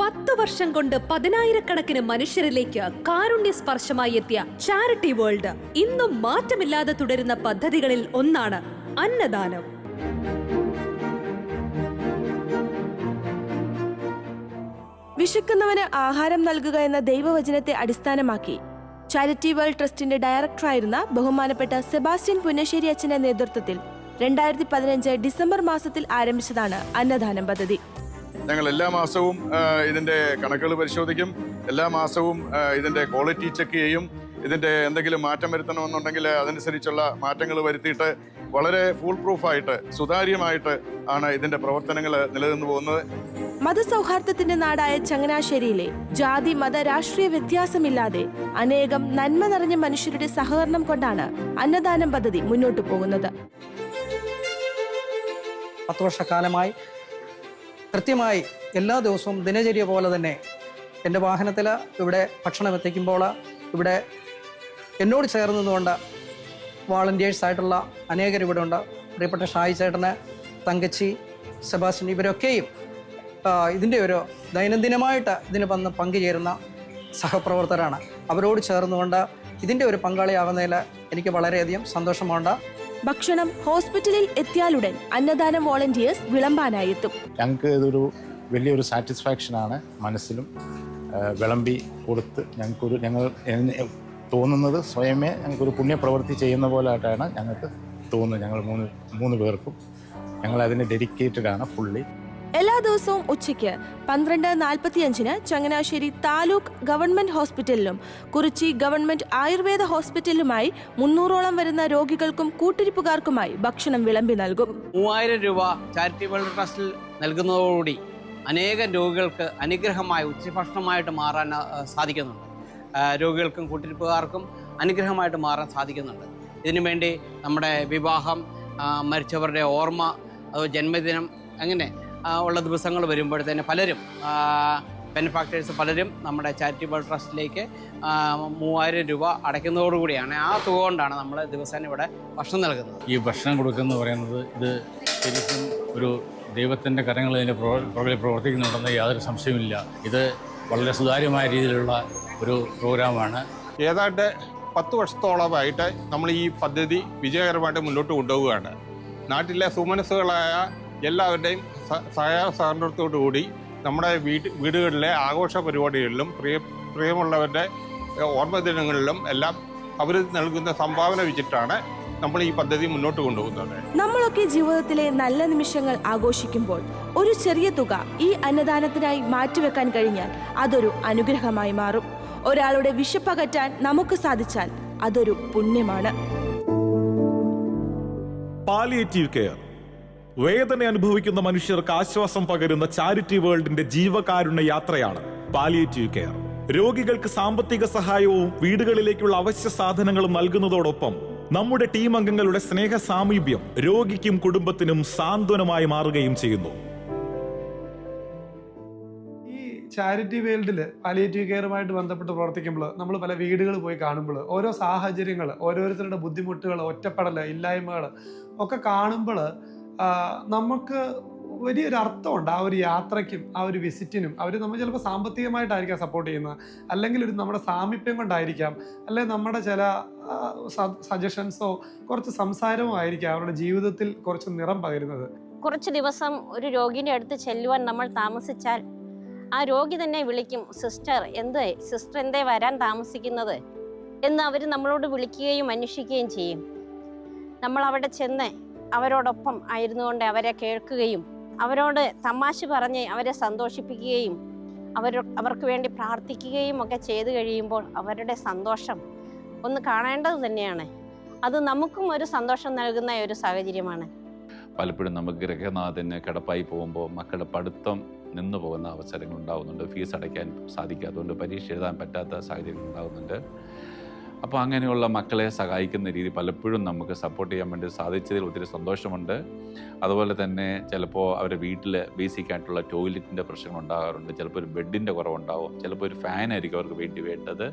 പത്ത് വർഷം കൊണ്ട് പതിനായിരക്കണക്കിന് മനുഷ്യരിലേക്ക് കാരുണ്യ സ്പർശമായി എത്തിയ ചാരിറ്റി വേൾഡ് ഇന്നും മാറ്റമില്ലാതെ തുടരുന്ന പദ്ധതികളിൽ ഒന്നാണ് അന്നദാനം. വിശക്കുന്നവന് ആഹാരം നൽകുക എന്ന ദൈവവചനത്തെ അടിസ്ഥാനമാക്കി ചാരിറ്റി വേൾഡ് ട്രസ്റ്റിന്റെ ഡയറക്ടറായിരുന്ന ബഹുമാനപ്പെട്ട സെബാസ്റ്റ്യൻ പുന്നശ്ശേരി അച്ഛന്റെ നേതൃത്വത്തിൽ രണ്ടായിരത്തി പതിനഞ്ച് ഡിസംബർ മാസത്തിൽ ആരംഭിച്ചതാണ് അന്നദാനം പദ്ധതി. ഞങ്ങൾ എല്ലാ മാസവും ഇതിന്റെ ഇതിന്റെ കണക്കുകൾ പരിശോധിക്കും. എല്ലാ മാസവും ഇതിന്റെ ഇതിന്റെ ക്വാളിറ്റി ചെക്ക് ചെയ്യും. ഇതിന്റെ എന്തെങ്കിലും മാറ്റം വരുത്തണമെന്നുണ്ടെങ്കിൽ അതനുസരിച്ചുള്ള മാറ്റങ്ങൾ വരുത്തിയിട്ട് വളരെ ഫുൾ പ്രൂഫായിട്ട് സുതാര്യമായിട്ട് ആണ് ഇതിന്റെ പ്രവർത്തനങ്ങൾ നിലനിന്ന് പോകുന്നത്. മതസൗഹാർദ്ദത്തിന്റെ നാടായ ചങ്ങനാശ്ശേരിയിലെ ജാതി മത രാഷ്ട്രീയ വ്യത്യാസമില്ലാതെ അനേകം നന്മ നിറഞ്ഞ മനുഷ്യരുടെ സഹകരണം കൊണ്ടാണ് അന്നദാനം പദ്ധതി മുന്നോട്ടു പോകുന്നത്. പത്ത് വർഷക്കാലമായി കൃത്യമായി എല്ലാ ദിവസവും ദിനചര്യ പോലെ തന്നെ എന്റെ വാഹനത്തിൽ ഇവിടെ ഭക്ഷണം എത്തിക്കുമ്പോൾ ഇവിടെ എന്നോട് ചേർന്നതുകൊണ്ട് നിന്നുകൊണ്ട് വാളണ്ടിയേഴ്സ് ആയിട്ടുള്ള അനേകർ ഇവിടെ ഉണ്ട്. പ്രിയപ്പെട്ട ഷായി ചേട്ടന് തങ്കച്ചി സെബാസ്റ്റ്യൻ ഇവരൊക്കെയും ഇതിന്റെ ഒരു ദൈനംദിനമായിട്ട് ഇതിന് വന്ന് പങ്കുചേരുന്ന സഹപ്രവർത്തകരാണ്. അവരോട് ചേർന്നുകൊണ്ട് ഇതിന്റെ ഒരു പങ്കാളിയാകുന്നതിൽ എനിക്ക് വളരെയധികം സന്തോഷമുണ്ട്. ഭക്ഷണം ഹോസ്പിറ്റലിൽ എത്തിയാലുടൻ അന്നദാനം വോളണ്ടിയേഴ്സ് വിളമ്പാനായി എത്തും ഞങ്ങൾക്ക് ഇതൊരു വലിയൊരു സാറ്റിസ്ഫാക്ഷനാണ് മനസ്സിലും വിളമ്പി കൊടുത്ത് ഞങ്ങൾക്കൊരു ഞങ്ങൾ തോന്നുന്നത് സ്വയമേ ഞങ്ങൾക്കൊരു പുണ്യപ്രവൃത്തി ചെയ്യുന്ന പോലായിട്ടാണ് ഞങ്ങൾക്ക് തോന്നുന്നത്. ഞങ്ങൾ മൂന്ന് മൂന്ന് പേർക്കും ഞങ്ങൾ അതിന് ഡെഡിക്കേറ്റഡ് ആണ് ഫുള്ളി എല്ലാ ദിവസവും ഉച്ചയ്ക്ക് പന്ത്രണ്ട് നാൽപ്പത്തിയഞ്ചിന് ചങ്ങനാശ്ശേരി താലൂക്ക് ഗവൺമെന്റ് ഹോസ്പിറ്റലിലും കുറിച്ചി ഗവൺമെന്റ് ആയുർവേദ ഹോസ്പിറ്റലിലുമായി മുന്നൂറോളം വരുന്ന രോഗികൾക്കും കൂട്ടിരിപ്പുകാർക്കുമായി ഭക്ഷണം വിളമ്പി നൽകും. മൂവായിരം രൂപ ചാരിറ്റബിൾ ട്രസ്റ്റിൽ നൽകുന്നതോടുകൂടി അനേകം രോഗികൾക്ക് അനുഗ്രഹമായ ഉച്ചഭക്ഷണമായിട്ട് മാറാൻ സാധിക്കുന്നുണ്ട്. രോഗികൾക്കും കൂട്ടിരിപ്പുകാർക്കും അനുഗ്രഹമായിട്ട് മാറാൻ സാധിക്കുന്നുണ്ട്. ഇതിനുവേണ്ടി നമ്മുടെ വിവാഹം മരിച്ചവരുടെ ഓർമ്മ ജന്മദിനം അങ്ങനെ ഉള്ള ദിവസങ്ങൾ വരുമ്പോഴത്തേന് പലരും ബെനിഫാക്ടേഴ്സ് പലരും നമ്മുടെ ചാരിറ്റബിൾ ട്രസ്റ്റിലേക്ക് മൂവായിരം രൂപ അടയ്ക്കുന്നതോടുകൂടിയാണ് ആ തുക കൊണ്ടാണ് നമ്മൾ ദിവസേന ഇവിടെ ഭക്ഷണം നൽകുന്നത്. ഈ ഭക്ഷണം കൊടുക്കുന്ന പറയുന്നത് ഇത് ശരിക്കും ഒരു ദൈവത്തിന്റെ കരങ്ങൾ ഇതിന്റെ പുറകിൽ പ്രവർത്തിക്കുന്നുണ്ടെന്ന് യാതൊരു സംശയമില്ല ഇത് വളരെ സുതാര്യമായ രീതിയിലുള്ള ഒരു പ്രോഗ്രാമാണ്. ഏതാണ്ട് പത്ത് വർഷത്തോളമായിട്ട് നമ്മൾ ഈ പദ്ധതി വിജയകരമായിട്ട് മുന്നോട്ട് കൊണ്ടുപോവുകയാണ്. നാട്ടിലെ സുമനസ്സുകളായ എല്ലാവരുടെയും സഹായ സഹകരണത്തോടു കൂടി നമ്മുടെ വീട് വീടുകളിലെ ആഘോഷ പരിപാടികളിലും പ്രിയ പ്രിയമുള്ളവരുടെ ഓർമ്മദിനങ്ങളിലും ഓർമ്മ ദിനങ്ങളിലും എല്ലാം അവർ നൽകുന്ന സംഭാവന വെച്ചിട്ടാണ് നമ്മൾ ഈ പദ്ധതി മുന്നോട്ട് കൊണ്ടുപോകുന്നത്. നമ്മളൊക്കെ ജീവിതത്തിലെ നല്ല നിമിഷങ്ങൾ ആഘോഷിക്കുമ്പോൾ ഒരു ചെറിയ തുക ഈ അന്നദാനത്തിനായി മാറ്റിവെക്കാൻ കഴിഞ്ഞാൽ അതൊരു അനുഗ്രഹമായി മാറും. ഒരാളുടെ വിശപ്പകറ്റാൻ നമുക്ക് സാധിച്ചാൽ അതൊരു പുണ്യമാണ്. പാലിയേറ്റീവ് കെയർ വേദന അനുഭവിക്കുന്ന മനുഷ്യർക്ക് ആശ്വാസം പകരുന്ന ചാരിറ്റി വേൾഡിന്റെ ജീവകാരുണ്യ യാത്രയാണ് പാലിയേറ്റീവ് കെയർ. രോഗികൾക്ക് സാമ്പത്തിക സഹായവും വീടുകളിലേക്കുള്ള അവശ്യ സാധനങ്ങളും നൽകുന്നതോടൊപ്പം നമ്മുടെ ടീം അംഗങ്ങളുടെ സ്നേഹ സാമീപ്യം രോഗിക്കും കുടുംബത്തിനും സാന്ത്വനമായി മാറുകയും ചെയ്യുന്നു. ഈ ചാരിറ്റി വേൾഡിൽ പാലിയേറ്റീവ് കെയറുമായിട്ട് ബന്ധപ്പെട്ട് പ്രവർത്തിക്കുമ്പോൾ നമ്മൾ പല വീടുകൾ പോയി കാണുമ്പോൾ ഓരോ സാഹചര്യങ്ങൾ ഓരോരുത്തരുടെ ബുദ്ധിമുട്ടുകൾ ഒറ്റപ്പെടൽ ഇല്ലായ്മകൾ ഒക്കെ കാണുമ്പോൾ നമുക്ക് വലിയൊരു അർത്ഥമുണ്ട് ആ ഒരു യാത്രയ്ക്കും ആ ഒരു വിസിറ്റിനും അവർ നമ്മൾ ചിലപ്പോൾ സാമ്പത്തികമായിട്ടായിരിക്കാം സപ്പോർട്ട് ചെയ്യുന്നത്. അല്ലെങ്കിൽ ഒരു നമ്മുടെ സാമീപ്യം കൊണ്ടായിരിക്കാം. അല്ലെങ്കിൽ നമ്മുടെ ചില സജഷൻസോ കുറച്ച് സംസാരമോ ആയിരിക്കാം അവരുടെ ജീവിതത്തിൽ കുറച്ച് നിറം പകരുന്നത്. കുറച്ച് ദിവസം ഒരു രോഗിയുടെ അടുത്ത് ചെല്ലുവാൻ നമ്മൾ താമസിച്ചാൽ ആ രോഗി തന്നെ വിളിക്കും സിസ്റ്റർ എന്ത്? സിസ്റ്റർ എന്തേ വരാൻ താമസിക്കുന്നത്? എന്ന് അവർ നമ്മളോട് വിളിക്കുകയും അന്വേഷിക്കുകയും ചെയ്യും. നമ്മൾ അവിടെ ചെന്ന് അവരോടൊപ്പം ആയിരുന്നുകൊണ്ട് അവരെ കേൾക്കുകയും അവരോട് തമാശ പറഞ്ഞ് അവരെ സന്തോഷിപ്പിക്കുകയും അവർ അവർക്ക് വേണ്ടി പ്രാർത്ഥിക്കുകയും ഒക്കെ ചെയ്തു കഴിയുമ്പോൾ അവരുടെ സന്തോഷം ഒന്ന് കാണേണ്ടത് തന്നെയാണ്. അത് നമുക്കും ഒരു സന്തോഷം നൽകുന്ന ഒരു സാഹചര്യമാണ്. പലപ്പോഴും നമുക്ക് ഗൃഹനാഥന് കിടപ്പായി പോകുമ്പോൾ മക്കളുടെ പഠിത്തം നിന്നു പോകുന്ന അവസരങ്ങൾ ഉണ്ടാകുന്നുണ്ട് ഫീസ് അടയ്ക്കാൻ സാധിക്കാത്തതുകൊണ്ട് പരീക്ഷ എഴുതാൻ പറ്റാത്ത സാഹചര്യങ്ങൾ ഉണ്ടാകുന്നുണ്ട് അപ്പോൾ അങ്ങനെയുള്ള മക്കളെ സഹായിക്കുന്ന രീതി പലപ്പോഴും നമുക്ക് സപ്പോർട്ട് ചെയ്യാൻ വേണ്ടി സാധിച്ചതിൽ ഒത്തിരി സന്തോഷമുണ്ട്. അതുപോലെ തന്നെ ചിലപ്പോൾ അവരുടെ വീട്ടിൽ ബേസിക് ആയിട്ടുള്ള ടോയ്ലറ്റിന്റെ പ്രശ്നങ്ങൾ ഉണ്ടാകാറുണ്ട്. ചിലപ്പോൾ ഒരു ബെഡിന്റെ കുറവുണ്ടാവും. ചിലപ്പോൾ ഒരു ഫാനായിരിക്കും അവർക്ക് വേണ്ടി വേണ്ടത്.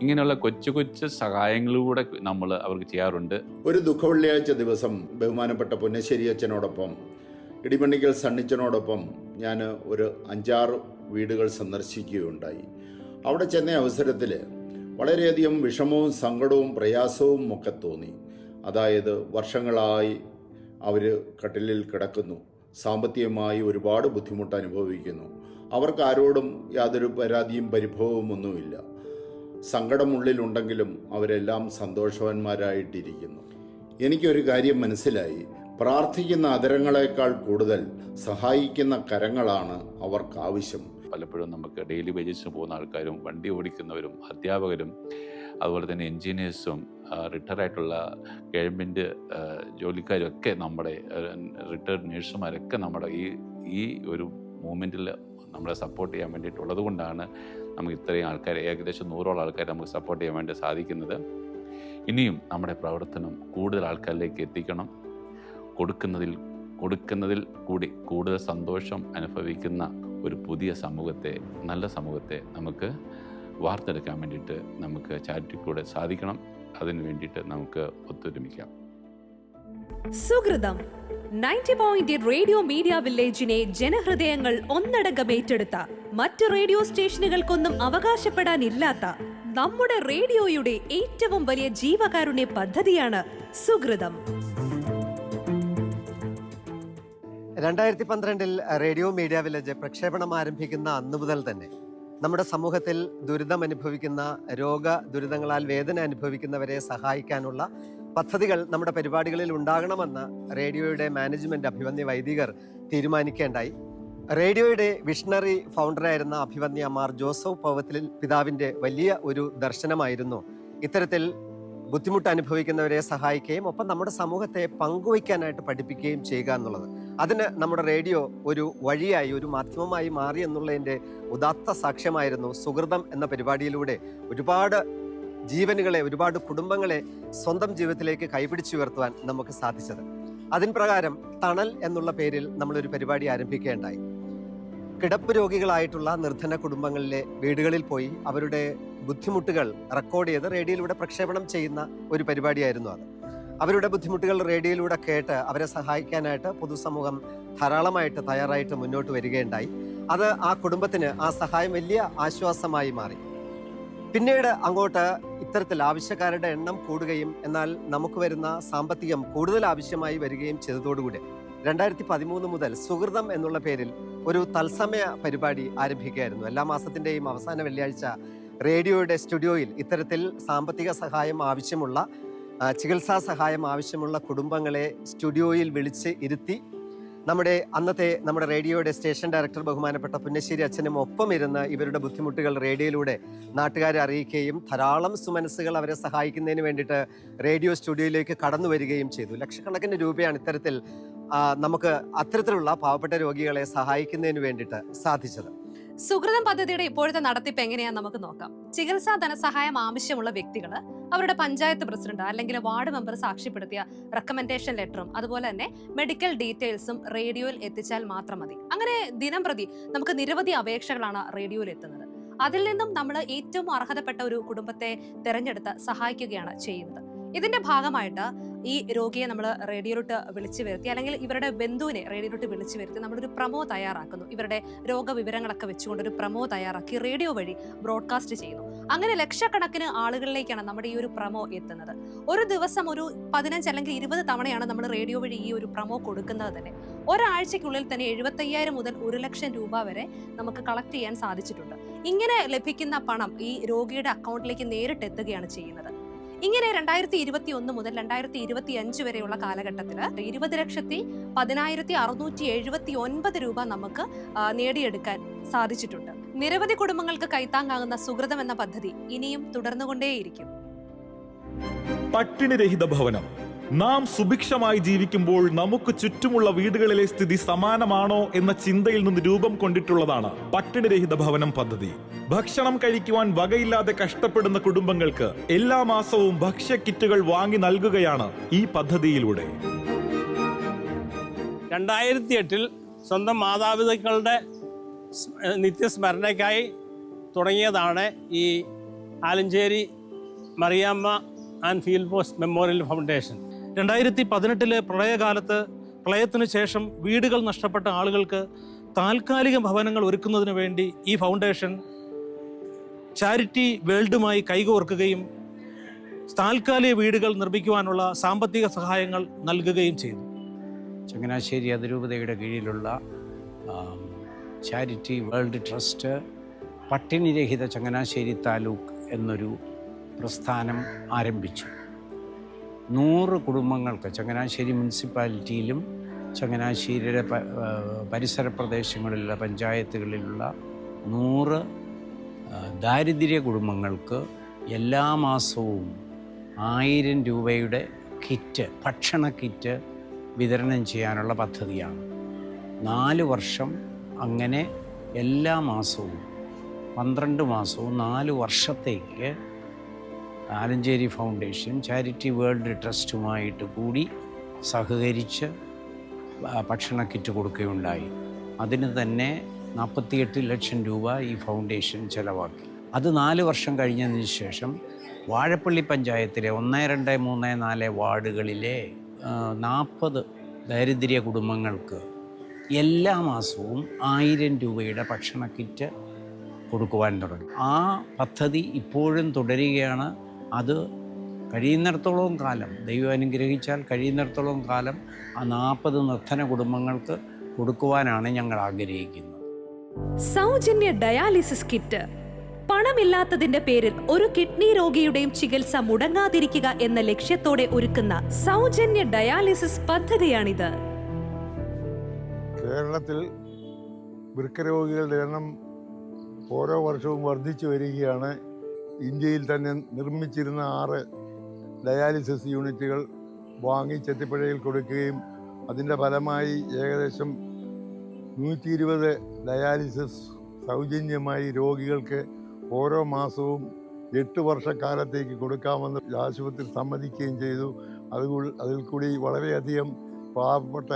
ഇങ്ങനെയുള്ള കൊച്ചു കൊച്ചു സഹായങ്ങളിലൂടെ നമ്മൾ അവർക്ക് ചെയ്യാറുണ്ട്. ഒരു ദുഃഖവെള്ളിയാഴ്ച ദിവസം ബഹുമാനപ്പെട്ട പുന്നശ്ശേരി അച്ഛനോടൊപ്പം ഇടിമണ്ണിക്കൽ സണ്ണിച്ചനോടൊപ്പം ഞാൻ ഒരു അഞ്ചാറ് വീടുകൾ സന്ദർശിക്കുകയുണ്ടായി. അവിടെ ചെന്ന അവസരത്തിൽ വളരെയധികം വിഷമവും സങ്കടവും പ്രയാസവും ഒക്കെ തോന്നി. അതായത് വർഷങ്ങളായി അവർ കട്ടിലിൽ കിടക്കുന്നു. സാമ്പത്തികമായി ഒരുപാട് ബുദ്ധിമുട്ട് അനുഭവിക്കുന്നു. അവർക്ക് ആരോടും യാതൊരു പരാതിയും പരിഭവവും ഒന്നുമില്ല. സങ്കടമുള്ളിലുണ്ടെങ്കിലും അവരെല്ലാം സന്തോഷവാന്മാരായിട്ടിരിക്കുന്നു. എനിക്കൊരു കാര്യം മനസ്സിലായി. പ്രാർത്ഥിക്കുന്ന അതരങ്ങളെക്കാൾ കൂടുതൽ സഹായിക്കുന്ന കരങ്ങളാണ് അവർക്ക് ആവശ്യം പലപ്പോഴും നമുക്ക് ഡെയിലി വേജസിന് പോകുന്ന ആൾക്കാരും വണ്ടി ഓടിക്കുന്നവരും അധ്യാപകരും അതുപോലെ തന്നെ എൻജിനീയേഴ്സും റിട്ടയർ ആയിട്ടുള്ള ഗവൺമെന്റ് ജോലിക്കാരും ഒക്കെ നമ്മുടെ റിട്ടയർഡ് നേഴ്സുമാരൊക്കെ നമ്മുടെ ഈ ഈ ഒരു മൂവ്മെന്റിൽ നമ്മളെ സപ്പോർട്ട് ചെയ്യാൻ വേണ്ടിയിട്ടുള്ളത് കൊണ്ടാണ് നമുക്ക് ഇത്രയും ആൾക്കാരെ ഏകദേശം നൂറോളം ആൾക്കാരെ നമുക്ക് സപ്പോർട്ട് ചെയ്യാൻ വേണ്ടി സാധിക്കുന്നത്. ഇനിയും നമ്മുടെ പ്രവർത്തനം കൂടുതൽ ആൾക്കാരിലേക്ക് എത്തിക്കണം. കൊടുക്കുന്നതിൽ കൊടുക്കുന്നതിൽ കൂടി കൂടുതൽ സന്തോഷം അനുഭവിക്കുന്ന ഒരു പുതിയ സമൂഹത്തെ നല്ല സമൂഹത്തെ നമുക്ക് വാർത്തെടുക്കാൻ വേണ്ടിയിട്ട് നമുക്ക് ചാരിറ്റിക്കൂടെ സാധിക്കണം. അതിന് വേണ്ടിയിട്ട് നമുക്ക് ഒത്തൊരുമിക്കാം. സുഹൃതം നയന്റി പോയിന്റ് റേഡിയോ മീഡിയ വില്ലേജിനെ ജനഹൃദയങ്ങൾ ഒന്നടങ്കം ഏറ്റെടുത്ത മറ്റ് റേഡിയോ സ്റ്റേഷനുകൾക്കൊന്നും അവകാശപ്പെടാനില്ലാത്ത നമ്മുടെ റേഡിയോയുടെ ഏറ്റവും വലിയ ജീവകാരുണ്യ പദ്ധതിയാണ് സുഹൃതം. രണ്ടായിരത്തി പന്ത്രണ്ടിൽ റേഡിയോ മീഡിയ വില്ലേജ് പ്രക്ഷേപണം ആരംഭിക്കുന്ന അന്നു മുതൽ തന്നെ നമ്മുടെ സമൂഹത്തിൽ ദുരിതം അനുഭവിക്കുന്ന രോഗ ദുരിതങ്ങളാൽ വേദന അനുഭവിക്കുന്നവരെ സഹായിക്കാനുള്ള പദ്ധതികൾ നമ്മുടെ പരിപാടികളിൽ ഉണ്ടാകണമെന്ന് റേഡിയോയുടെ മാനേജ്മെന്റ് അഭിവന്യ വൈദികർ തീരുമാനിക്കേണ്ടായി. റേഡിയോയുടെ വിഷണറി ഫൗണ്ടറായിരുന്ന അഭിവന്യ മാർ ജോസഫ് പവത്തിൽ പിതാവിന്റെ വലിയ ഒരു ദർശനമായിരുന്നു. ഇത്തരത്തിൽ ബുദ്ധിമുട്ട് അനുഭവിക്കുന്നവരെ സഹായിക്കുകയും ഒപ്പം നമ്മുടെ സമൂഹത്തെ പങ്കുവയ്ക്കാനായിട്ട് പഠിപ്പിക്കുകയും ചെയ്യുക എന്നുള്ളത്. അതിന് നമ്മുടെ റേഡിയോ ഒരു വഴിയായി ഒരു മാധ്യമമായി മാറി എന്നുള്ളതിന്റെ ഉദാത്ത സാക്ഷ്യമായിരുന്നു സുഹൃതം എന്ന പരിപാടിയിലൂടെ ഒരുപാട് ജീവനുകളെ ഒരുപാട് കുടുംബങ്ങളെ സ്വന്തം ജീവിതത്തിലേക്ക് കൈപിടിച്ചുയർത്തുവാൻ നമുക്ക് സാധിച്ചത്. അതിന് പ്രകാരം തണൽ എന്നുള്ള പേരിൽ നമ്മളൊരു പരിപാടി ആരംഭിക്കുകയുണ്ടായി കിടപ്പ് രോഗികളായിട്ടുള്ള നിർധന കുടുംബങ്ങളിലെ വീടുകളിൽ പോയി അവരുടെ ബുദ്ധിമുട്ടുകൾ റെക്കോർഡ് ചെയ്ത് റേഡിയോയിലൂടെ പ്രക്ഷേപണം ചെയ്യുന്ന ഒരു പരിപാടിയായിരുന്നു അത്. അവരുടെ ബുദ്ധിമുട്ടുകൾ റേഡിയോയിലൂടെ കേട്ട് അവരെ സഹായിക്കാനായിട്ട് പൊതുസമൂഹം ധാരാളമായിട്ട് തയ്യാറായിട്ട് മുന്നോട്ട് വരികയുണ്ടായി. അത് ആ കുടുംബത്തിന് ആ സഹായം വലിയ ആശ്വാസമായി മാറി. പിന്നീട് അങ്ങോട്ട് ഇത്തരത്തിൽ ആവശ്യക്കാരുടെ എണ്ണം കൂടുകയും എന്നാൽ നമുക്ക് വരുന്ന സാമ്പത്തികം കൂടുതൽ ആവശ്യമായി വരികയും ചെയ്തതോടുകൂടി രണ്ടായിരത്തി പതിമൂന്ന് മുതൽ സുഹൃതം എന്നുള്ള പേരിൽ ഒരു തത്സമയ പരിപാടി ആരംഭിക്കുകയായിരുന്നു. എല്ലാ മാസത്തിന്റെയും അവസാന വെള്ളിയാഴ്ച റേഡിയോയുടെ സ്റ്റുഡിയോയിൽ ഇത്തരത്തിൽ സാമ്പത്തിക സഹായം ആവശ്യമുള്ള ചികിത്സാ സഹായം ആവശ്യമുള്ള കുടുംബങ്ങളെ സ്റ്റുഡിയോയിൽ വിളിച്ച് ഇരുത്തി നമ്മുടെ അന്നത്തെ നമ്മുടെ റേഡിയോയുടെ സ്റ്റേഷൻ ഡയറക്ടർ ബഹുമാനപ്പെട്ട പുന്നശ്ശേരി അച്ഛനും ഒപ്പം ഇരുന്ന് ഇവരുടെ ബുദ്ധിമുട്ടുകൾ റേഡിയോയിലൂടെ നാട്ടുകാരെ അറിയിക്കുകയും ധാരാളം സുമനസ്സുകൾ അവരെ സഹായിക്കുന്നതിന് വേണ്ടിയിട്ട് റേഡിയോ സ്റ്റുഡിയോയിലേക്ക് കടന്നു വരികയും ചെയ്തു. ലക്ഷക്കണക്കിന് രൂപയാണ് ഇത്തരത്തിൽ നമുക്ക് അത്തരത്തിലുള്ള പാവപ്പെട്ട രോഗികളെ സഹായിക്കുന്നതിന് വേണ്ടിയിട്ട് സാധിച്ചത്. സുഹൃതം പദ്ധതിയുടെ ഇപ്പോഴത്തെ നടത്തിപ്പ് എങ്ങനെയാന്ന് നമുക്ക് നോക്കാം. ചികിത്സാ ധനസഹായം ആവശ്യമുള്ള വ്യക്തികൾ അവരുടെ പഞ്ചായത്ത് പ്രസിഡന്റ് അല്ലെങ്കിൽ വാർഡ് മെമ്പർ സാക്ഷ്യപ്പെടുത്തിയ റെക്കമെൻഡേഷൻ ലെറ്ററും അതുപോലെ തന്നെ മെഡിക്കൽ ഡീറ്റെയിൽസും റേഡിയോയിൽ എത്തിച്ചാൽ മാത്രം മതി. അങ്ങനെ ദിനം പ്രതി നമുക്ക് നിരവധി അപേക്ഷകളാണ് റേഡിയോയിൽ എത്തുന്നത്. അതിൽ നിന്നും നമ്മൾ ഏറ്റവും അർഹതപ്പെട്ട ഒരു കുടുംബത്തെ തിരഞ്ഞെടുത്ത് സഹായിക്കുകയാണ് ചെയ്യുന്നത്. ഇതിന്റെ ഭാഗമായിട്ട് ഈ രോഗിയെ നമ്മൾ റേഡിയോയിലോട്ട് വിളിച്ചു വരുത്തി അല്ലെങ്കിൽ ഇവരുടെ ബന്ധുവിനെ റേഡിയോയിലോട്ട് വിളിച്ചു വരുത്തി നമ്മളൊരു പ്രമോ തയ്യാറാക്കുന്നു. ഇവരുടെ രോഗവിവരങ്ങളൊക്കെ വെച്ചുകൊണ്ട് ഒരു പ്രമോ തയ്യാറാക്കി റേഡിയോ വഴി ബ്രോഡ്കാസ്റ്റ് ചെയ്യുന്നു. അങ്ങനെ ലക്ഷക്കണക്കിന് ആളുകളിലേക്കാണ് നമ്മുടെ ഈ ഒരു പ്രമോ എത്തുന്നത്. ഒരു ദിവസം ഒരു പതിനഞ്ച് അല്ലെങ്കിൽ ഇരുപത് തവണയാണ് നമ്മൾ റേഡിയോ വഴി ഈ ഒരു പ്രമോ കൊടുക്കുന്നത് തന്നെ. ഒരാഴ്ചയ്ക്കുള്ളിൽ തന്നെ എഴുപത്തയ്യായിരം മുതൽ ഒരു ലക്ഷം രൂപ വരെ നമുക്ക് കളക്ട് ചെയ്യാൻ സാധിച്ചിട്ടുണ്ട്. ഇങ്ങനെ ലഭിക്കുന്ന പണം ഈ രോഗിയുടെ അക്കൗണ്ടിലേക്ക് നേരിട്ട് എത്തുകയാണ് ചെയ്യുന്നത്. ഇങ്ങനെ രണ്ടായിരത്തി ഇരുപത്തി ഒന്ന് മുതൽ രണ്ടായിരത്തി ഇരുപത്തി അഞ്ച് വരെയുള്ള കാലഘട്ടത്തിൽ ഇരുപത് ലക്ഷത്തി പതിനായിരത്തി അറുന്നൂറ്റി എഴുപത്തി ഒൻപത് രൂപ നമുക്ക് നേടിയെടുക്കാൻ സാധിച്ചിട്ടുണ്ട്. നിരവധി കുടുംബങ്ങൾക്ക് കൈത്താങ്ങാകുന്ന സുഹൃതം എന്ന പദ്ധതി ഇനിയും തുടർന്നുകൊണ്ടേയിരിക്കും. പട്ടിണിരഹിത ഭവനം. നാം സുഭിക്ഷമായി ജീവിക്കുമ്പോൾ നമുക്ക് ചുറ്റുമുള്ള വീടുകളിലെ സ്ഥിതി സമാനമാണോ എന്ന ചിന്തയിൽ നിന്ന് രൂപം കൊണ്ടിട്ടുള്ളതാണ് പട്ടിണിരഹിത ഭവനം പദ്ധതി. ഭക്ഷണം കഴിക്കുവാൻ വകയില്ലാതെ കഷ്ടപ്പെടുന്ന കുടുംബങ്ങൾക്ക് എല്ലാ മാസവും ഭക്ഷ്യ കിറ്റുകൾ വാങ്ങി നൽകുകയാണ് ഈ പദ്ധതിയിലൂടെ. രണ്ടായിരത്തി എട്ടിൽ സ്വന്തം മാതാപിതാക്കളുടെ നിത്യസ്മരണയ്ക്കായി തുടങ്ങിയതാണ് ഈ Alencherry Mariyamma and Philipose memorial foundation. രണ്ടായിരത്തി പതിനെട്ടിലെ പ്രളയകാലത്ത് പ്രളയത്തിന് ശേഷം വീടുകൾ നഷ്ടപ്പെട്ട ആളുകൾക്ക് താൽക്കാലിക ഭവനങ്ങൾ ഒരുക്കുന്നതിന് വേണ്ടി ഈ ഫൗണ്ടേഷൻ ചാരിറ്റി വേൾഡുമായി കൈകോർക്കുകയും താൽക്കാലിക വീടുകൾ നിർമ്മിക്കുവാനുള്ള സാമ്പത്തിക സഹായങ്ങൾ നൽകുകയും ചെയ്തു. ചങ്ങനാശ്ശേരി അതിരൂപതയുടെ കീഴിലുള്ള ചാരിറ്റി വേൾഡ് ട്രസ്റ്റ് പട്ടിണിരഹിത ചങ്ങനാശ്ശേരി താലൂക്ക് എന്നൊരു പ്രസ്ഥാനം ആരംഭിച്ചു. നൂറ് കുടുംബങ്ങൾക്ക് ചങ്ങനാശ്ശേരി മുനിസിപ്പാലിറ്റിയിലും ചങ്ങനാശ്ശേരിയുടെ പരിസര പ്രദേശങ്ങളിലുള്ള പഞ്ചായത്തുകളിലുള്ള നൂറ് ദാരിദ്ര്യ കുടുംബങ്ങൾക്ക് എല്ലാ മാസവും ആയിരം രൂപയുടെ കിറ്റ് ഭക്ഷണ കിറ്റ് വിതരണം ചെയ്യാനുള്ള പദ്ധതിയാണ്. നാല് വർഷം അങ്ങനെ എല്ലാ മാസവും പന്ത്രണ്ട് മാസവും നാല് വർഷത്തേക്ക് ആലഞ്ചേരി ഫൗണ്ടേഷൻ ചാരിറ്റി വേൾഡ് ട്രസ്റ്റുമായിട്ട് കൂടി സഹകരിച്ച് ഭക്ഷണ കിറ്റ് കൊടുക്കുകയുണ്ടായി. അതിന് തന്നെ നാൽപ്പത്തിയെട്ട് ലക്ഷം രൂപ ഈ ഫൗണ്ടേഷൻ ചെലവാക്കി. അത് നാല് വർഷം കഴിഞ്ഞതിന് ശേഷം വാഴപ്പള്ളി പഞ്ചായത്തിലെ ഒന്ന് രണ്ട് മൂന്ന് നാല് വാർഡുകളിലെ നാൽപ്പത് ദാരിദ്ര്യ കുടുംബങ്ങൾക്ക് എല്ലാ മാസവും ആയിരം രൂപയുടെ ഭക്ഷണ കിറ്റ് കൊടുക്കുവാൻ തുടങ്ങി. ആ പദ്ധതി ഇപ്പോഴും തുടരുകയാണ്. അത് കഴിയുന്നിടത്തോളം കാലം. ദൈവം അനുഗ്രഹിച്ചാൽ കഴിയുന്നിടത്തോളം കാലം ആ നാൽപ്പത് നിർധന കുടുംബങ്ങൾക്ക് കൊടുക്കുവാനാണ് ഞങ്ങൾ ആഗ്രഹിക്കുന്നത്. സൗജന്യ ഡയാലിസിസ് കിറ്റ്. പണമില്ലാത്തതിന്റെ പേരിൽ ഒരു കിഡ്നി രോഗിയുടെയും ചികിത്സ മുടങ്ങാതിരിക്കുക എന്ന ലക്ഷ്യത്തോടെ ഒരുക്കുന്ന സൗജന്യ ഡയാലിസിസ് പദ്ധതിയാണിത്. കേരളത്തിൽ വൃക്കരോഗികളുടെ എണ്ണം ഓരോ വർഷവും വർദ്ധിച്ചു വരികയാണ്. ഇന്ത്യയിൽ തന്നെ നിർമ്മിച്ചിരുന്ന ആറ് ഡയാലിസിസ് യൂണിറ്റുകൾ വാങ്ങി ചെത്തിപ്പുഴയിൽ കൊടുക്കുകയും അതിന്റെ ഫലമായി ഏകദേശം നൂറ്റി ഇരുപത് ഡയാലിസിസ് സൗജന്യമായി രോഗികൾക്ക് ഓരോ മാസവും എട്ട് വർഷക്കാലത്തേക്ക് കൊടുക്കാമെന്ന് ആശുപത്രി സമ്മതിക്കുകയും ചെയ്തു. അതുകൂടി അതിൽ കൂടി വളരെയധികം പാവപ്പെട്ട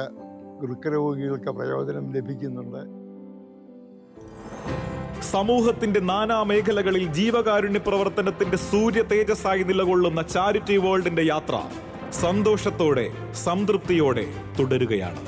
വൃക്കരോഗികൾക്ക് പ്രയോജനം ലഭിക്കുന്നുണ്ട്. സമൂഹത്തിന്റെ നാനാ മേഖലകളിൽ ജീവകാരുണ്യ പ്രവർത്തനത്തിന്റെ സൂര്യ തേജസ്സായി നിലകൊള്ളുന്ന ചാരിറ്റി വേൾഡിന്റെ യാത്ര സന്തോഷത്തോടെ സംതൃപ്തിയോടെ തുടരുകയാണ്.